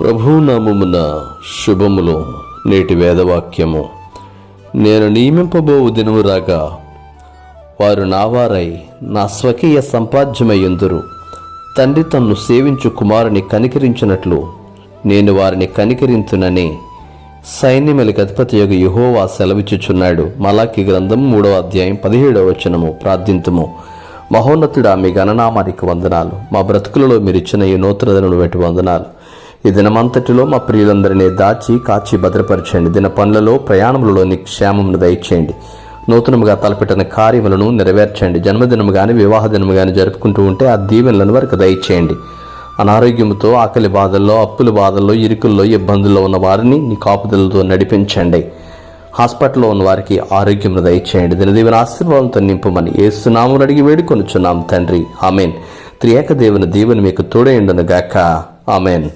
ప్రభునామమున శుభములు నేటి వేదవాక్యము. నేను నియమింపబోవు దినము రాగా వారు నావారై నా స్వకీయ సంపాద్యమయ్యందురు. తండ్రి తన్ను సేవించు కుమారుని కనికరించినట్లు నేను వారిని కనికరించునని సైన్యములకి అధిపతి యొక్క యహోవా సెలవిచ్చుచున్నాడు. మలాకి గ్రంథం మూడవ అధ్యాయం పదిహేడవ వచనము ప్రార్థింతుము. మహోన్నతుడా మీ గణనామానికి వందనాలు. మా బ్రతుకులలో మీరు ఇచ్చిన ఈ నూతనదను బట్టి వందనాలు. ఈ దినమంతటిలో మా ప్రియులందరినీ దాచి కాచి భద్రపరచండి. దిన పనులలో ప్రయాణములలోని క్షేమమును దయచేయండి. నూతనముగా తలపెట్టిన కార్యములను నెరవేర్చండి. జన్మదినము కానీ వివాహ దినము కానీ జరుపుకుంటూ ఉంటే ఆ దీవెనలను వారికి దయచేయండి. అనారోగ్యంతో ఆకలి బాధల్లో అప్పుల బాధల్లో ఇరుకుల్లో ఇబ్బందుల్లో ఉన్న వారిని నీ కాపుదలతో నడిపించండి. హాస్పిటల్లో ఉన్న వారికి ఆరోగ్యం దయచేయండి. దినదీవన ఆశీర్వాదంతో నింపమని ఏసునామని అడిగి వేడుకొనుచున్నాం తండ్రి. ఆమెన్. త్రియేక దేవుని దీవెని మీకు తోడేయుండను గాక ఆమెన్.